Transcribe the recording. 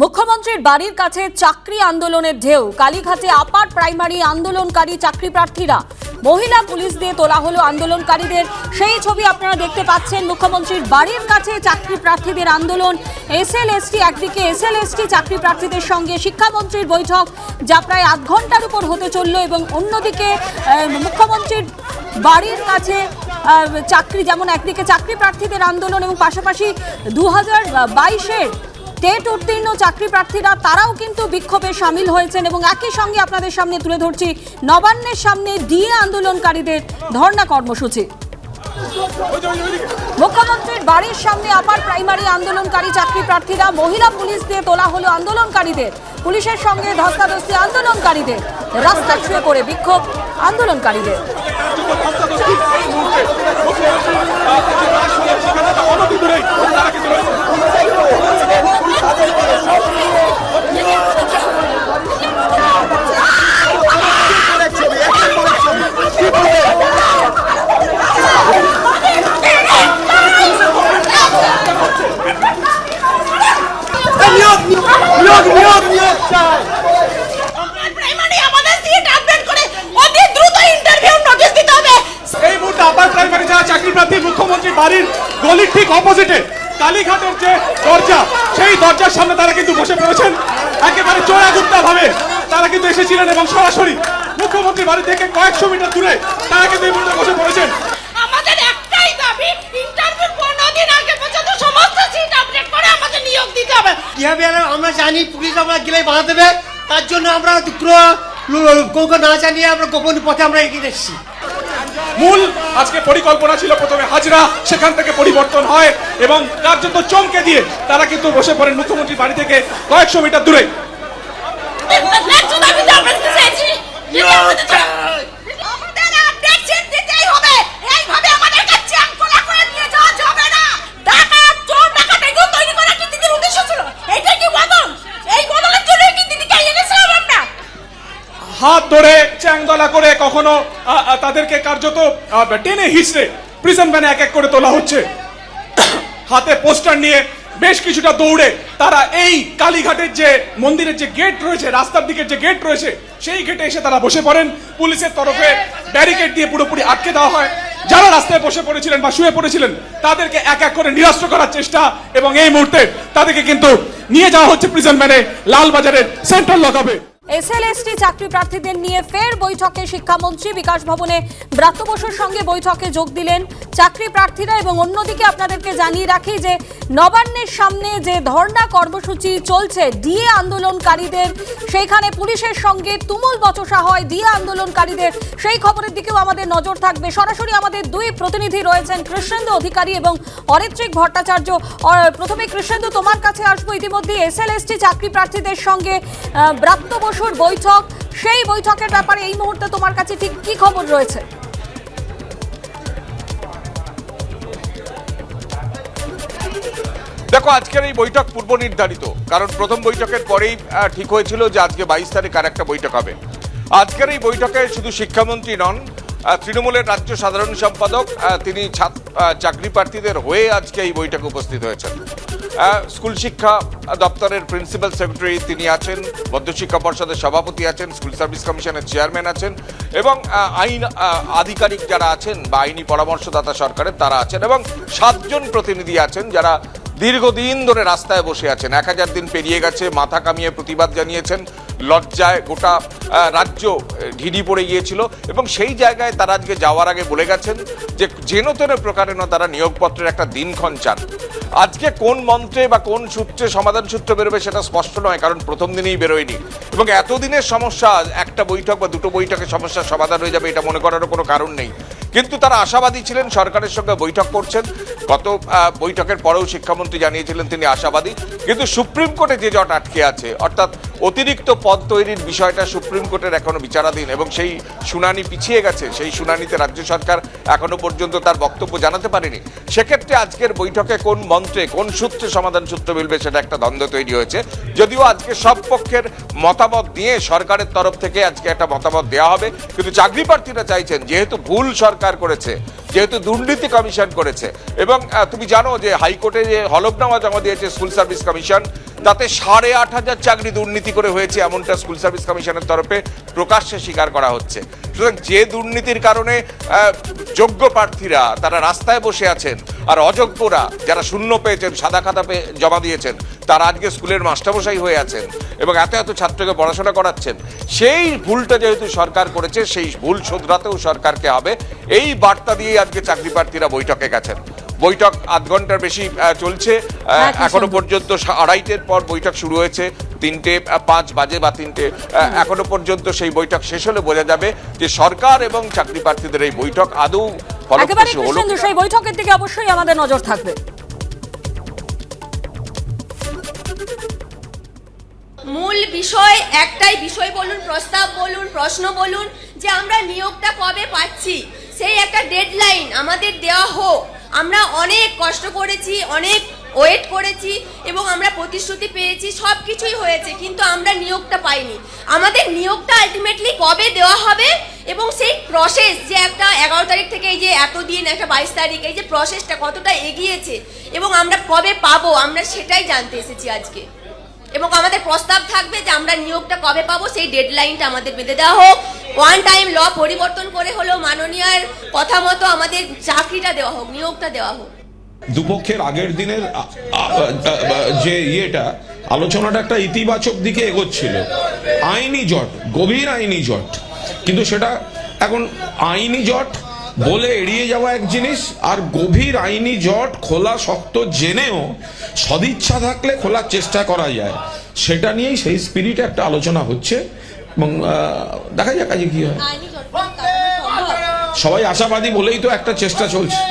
মুখ্যমন্ত্রীর বাড়ির কাছে চাকরি আন্দোলনের ঢেউ। কালীঘাটে আপার প্রাইমারি আন্দোলনকারী চাকরি প্রার্থীরা। মহিলা পুলিশ দিয়ে তোলা হলো আন্দোলনকারীদের। সেই ছবি আপনারা দেখতে পাচ্ছেন। মুখ্যমন্ত্রীর বাড়ির কাছে চাকরি প্রার্থীদের আন্দোলন। এসএল এসটি একদিকে এসএল এসটি চাকরি প্রার্থীদের সঙ্গে শিক্ষামন্ত্রীর বৈঠক, যা প্রায় আধ ঘণ্টার উপর হতে চলল এবং অন্যদিকে মুখ্যমন্ত্রীর বাড়ির কাছে চাকরি যেমন একদিকে চাকরি প্রার্থীদের আন্দোলন এবং পাশাপাশি দু হাজার বাইশের টেট উত্তীর্ণ চাকরি প্রার্থীরা তারাও কিন্তু বিক্ষোভে সামিল হয়েছেন এবং একই সঙ্গে আপনাদের সামনে তুলে ধরছি নবান্নের সামনে ডিএ আন্দোলনকারীদের ধর্ণা কর্মসূচি মুখ্যমন্ত্রীর বাড়ির সামনে আপার প্রাইমারি আন্দোলনকারী চাকরি প্রার্থীরা মহিলা পুলিশ দিয়ে তোলা হলো আন্দোলনকারীদের পুলিশের সঙ্গে ধস্তাধস্তি আন্দোলনকারীদের রাস্তা ছুঁয়ে করে বিক্ষোভ আন্দোলনকারীদের নিয়োগ নিয়োগ নিয়োগ চাই আমার প্রাইমারি আমাদের সিট আপডেট করে অতি দ্রুত ইন্টারভিউ নোটিশ দিতে হবে এই মুহূর্তে আপার প্রাইমারি যারা চাকরি প্রার্থী মুখ্যমন্ত্রীর বাড়ির গলির ঠিক অপোজিটে কালীঘাটের যে দরজা সেই দরজার সামনে তারা কিন্তু বসে পড়েছেন। একেবারে চোরাগুপ্তা ভাবে তারা কিন্তু এসেছিলেন এবং সরাসরি মুখ্যমন্ত্রী বাড়ি থেকে কয়েকশো মিটার দূরে তারা কিন্তু এই মুহূর্তে বসে পড়েছেন। আমাদের একটাই দাবি ইন্টারভিউ পনেরো দিন আগে পর্যন্ত সমস্ত সিট আপডেট করে আমাদের নিয়োগ দিতে হবে। কীভাবে আমরা জানি পুলিশ আমরা গেলে বাধা দেবে? তার জন্য আমরা পুরো না জানিয়ে আমরা গোপন পথে আমরা এগিয়ে এসেছি। মূল আজকে পরিকল্পনা ছিল প্রথমে হাজরা, সেখান থেকে পরিবর্তন হয় এবং কার্যত চমকে দিয়ে তারা কিন্তু বসে পড়েন মুখ্যমন্ত্রীর বাড়ি থেকে কয়েকশো মিটার দূরে। তৈরি জন্য হাত ধরে চ্যাংদলা করে কখনো তাদেরকে কার্যত টেনে হিসড়ে প্রিজন ভ্যানে এক এক করে তোলা হচ্ছে। হাতে পোস্টার নিয়ে বেশ কিছুটা দৌড়ে তারা এই কালীঘাটের যে মন্দিরের যে গেট রয়েছে, রাস্তার দিকের যে গেট রয়েছে, সেই গেটে এসে তারা বসে পড়েন। পুলিশের তরফে ব্যারিকেড দিয়ে পুরোপুরি আটকে দেওয়া হয়। যারা রাস্তায় বসে পড়েছিলেন বা শুয়ে পড়েছিলেন, তাদেরকে এক এক করে নিরাস্ত্র করার চেষ্টা এবং এই মুহূর্তে তাদেরকে কিন্তু নিয়ে যাওয়া হচ্ছে প্রিজন ভ্যানে লালবাজারের সেন্ট্রাল লকআপে এসএলএসটি চাকরি প্রার্থীদের নিয়ে ফের বৈঠকে শিক্ষামন্ত্রী বিকাশ ভবনে ব্রাত্য বসুর সঙ্গে বৈঠকে যোগ দিলেন চাকরি প্রার্থীরা এবং অন্যদিকে আপনাদেরকে জানিয়ে রাখি যে নবান্নের সামনে যে ধর্ণা কর্মসূচি চলছে, ডিএ আন্দোলনকারীদের সেইখানে পুলিশের সঙ্গে তুমুল বচসা হয়, দিয়ে আন্দোলনকারীদের। সেই খবরের দিকেও আমাদের নজর থাকবে। সরাসরি আমাদের দুই প্রতিনিধি রয়েছেন কৃষ্ণেন্দু অধিকারী এবং অরিত্রিক ভট্টাচার্য। প্রথমে কৃষ্ণেন্দু, তোমার কাছে আসব ইতিমধ্যে এস এল এসটি চাকরি প্রার্থীদের সঙ্গে ব্রাত্য বসুর বৈঠক। সেই বৈঠকের ব্যাপারে এই মুহূর্তে তোমার কাছে ঠিক কি খবর রয়েছে? দেখো, আজকের এই বৈঠক পূর্ব নির্ধারিত, কারণ প্রথম বৈঠকের পরেই ঠিক হয়েছিল যে আজকে বাইশ তারিখ আর একটা বৈঠক হবে। আজকের এই বৈঠকে শুধু শিক্ষামন্ত্রী নন তৃণমূলের রাজ্য সাধারণ সম্পাদক তিনি চাকরি প্রার্থীদের হয়ে আজকে এই বৈঠকে উপস্থিত হয়েছেন। স্কুল শিক্ষা দপ্তরের প্রিন্সিপাল সেক্রেটারি তিনি আছেন, মধ্যশিক্ষা পর্ষদের সভাপতি আছেন, স্কুল সার্ভিস কমিশনের চেয়ারম্যান আছেন, এবং আইন আধিকারিক যারা আছেন বা আইনি পরামর্শদাতা সরকারের তারা আছেন, এবং সাতজন প্রতিনিধি আছেন যারা দীর্ঘদিন ধরে রাস্তায় বসে আছেন। এক হাজার দিন পেরিয়ে গেছে, মাথা কামিয়ে প্রতিবাদ জানিয়েছেন। লজ্জায় গোটা রাজ্য ঢিডি পড়ে গিয়েছিল এবং সেই জায়গায় তারা আজকে যাওয়ার আগে বলে গেছেন যে যেন তেন প্রকারেণ তারা নিয়োগপত্রের একটা দিনক্ষণ চান। আজকে কোন মন্ত্রে বা কোন সূত্রে, সমাধান সূত্র বেরোবে সেটা স্পষ্ট নয়, কারণ প্রথম দিনেই বেরোয়নি। এবং এতদিনের সমস্যা, একটা বৈঠক বা দুটো বৈঠকে সমস্যার সমাধান হয়ে যাবে, এটা মনে করারও কোনো কারণ নেই। কিন্তু তারা আশাবাদী ছিলেন, সরকারের সঙ্গে বৈঠক করছেন। গত বৈঠকের পরেও শিক্ষামন্ত্রী জানিয়েছিলেন তিনি আশাবাদী। কিন্তু সুপ্রিম কোর্টে যে জট আটকে আছে, অর্থাৎ অতিরিক্ত পদ তৈরির বিষয়টা সুপ্রিম কোর্টের এখনও বিচারাধীন এবং সেই শুনানি পিছিয়ে গেছে। সেই শুনানিতে রাজ্য সরকার এখনও পর্যন্ত তার বক্তব্য জানাতে পারেনি। সেক্ষেত্রে আজকের বৈঠকে কোন মন্ত্রে, কোন সূত্রে সমাধান সূত্র মিলবে সেটা একটা দ্বন্দ্ব তৈরি হয়েছে। যদিও আজকে সব পক্ষের মতামত নিয়ে সরকারের তরফ থেকে আজকে একটা মতামত দেওয়া হবে। কিন্তু চাকরি প্রার্থীরা চাইছেন, যেহেতু ভুল সরকার করেছে যেহেতু দুর্নীতি কমিশন করেছে। এবং তুমি জানো যে হাইকোর্টে যে হলফনামা জমা দিয়েছে স্কুল সার্ভিস কমিশন, তাতে সাড়ে আট হাজার চাকরি দুর্নীতি করে হয়েছে এমনটা স্কুল সার্ভিস কমিশনের তরফে প্রকাশ্যে স্বীকার করা হচ্ছে। সুতরাং যে দুর্নীতির কারণে যোগ্য প্রার্থীরা, তারা রাস্তায় বসে আছেন আর অযোগ্যরা যারা শূন্য পেয়েছেন সাদা খাতা পেয়ে জমা দিয়েছেন তারা আজকে স্কুলের মাস্টারমশাই হয়ে আছেন এবং এত এত ছাত্রকে পড়াশোনা করাচ্ছেন। সেই ভুলটা যেহেতু সরকার করেছে সেই ভুল শোধরাতেও সরকারকে হবে। এই বার্তা দিয়ে আজকে চাকরি প্রার্থীরা বৈঠকে গেছেন। বৈঠক আধ ঘণ্টার বেশি চলছে। হ্যাঁ। এখনও পর্যন্ত আড়াইটের পর বৈঠক শুরু হয়েছে। তিনটে পাঁচ বাজে বা তিনটে এখনও পর্যন্ত সেই বৈঠক শেষ হলে বোঝা যাবে যে সরকার এবং চাকরি প্রার্থীদের এই বৈঠক আদৌ একেবারে কৃষ্ণেন্দু সেই বৈঠকের দিকে অবশ্যই আমাদের নজর থাকবে। মূল বিষয় একটাই বিষয় বলুন প্রস্তাব বলুন প্রশ্ন বলুন যে আমরা নিয়োগটা কবে পাচ্ছি। সেই একটা ডেডলাইন আমাদের দেওয়া হোক। আমরা অনেক কষ্ট করেছি অনেক ওয়েট করেছি এবং আমরা প্রতিশ্রুতি পেয়েছি সব কিছুই হয়েছে কিন্তু আমরা নিয়োগটা পাইনি। আমাদের নিয়োগটা আলটিমেটলি কবে দেওয়া হবে? এবং সেই প্রসেস যে একটা এগারো তারিখ থেকে এই যে এতদিন, একটা বাইশ তারিখ, এই যে প্রসেসটা কতটা এগিয়েছে এবং আমরা কবে পাবো, আমরা সেটাই জানতে এসেছি আজকে। এবং আমাদের প্রস্তাব থাকবে যে আমরা নিয়োগটা কবে পাবো, সেই ডেডলাইনটা আমাদের বেঁধে দেওয়া হোক। ওয়ান টাইম ল পরিবর্তন করে হলেও মাননীয়ার কথা মতো আমাদের চাকরিটা দেওয়া হোক, নিয়োগটা দেওয়া হোক। দুপক্ষের আগের দিনের যে ইয়েটা, আলোচনাটা একটা ইতিবাচক দিকে এগোচ্ছিল। আইনি জট, গভীর আইনি জট। কিন্তু সেটা এখন আইনি জট বলে এড়িয়ে যাওয়া এক জিনিস আর গভীর আইনি জট খোলা শক্ত জেনেও সদিচ্ছা থাকলে খোলার চেষ্টা করা যায়। সেটা নিয়েই সেই স্পিরিটে একটা আলোচনা হচ্ছে এবং দেখা যাক আজকে কি হয়। সবাই আশাবাদী বলেই তো একটা চেষ্টা চলছে।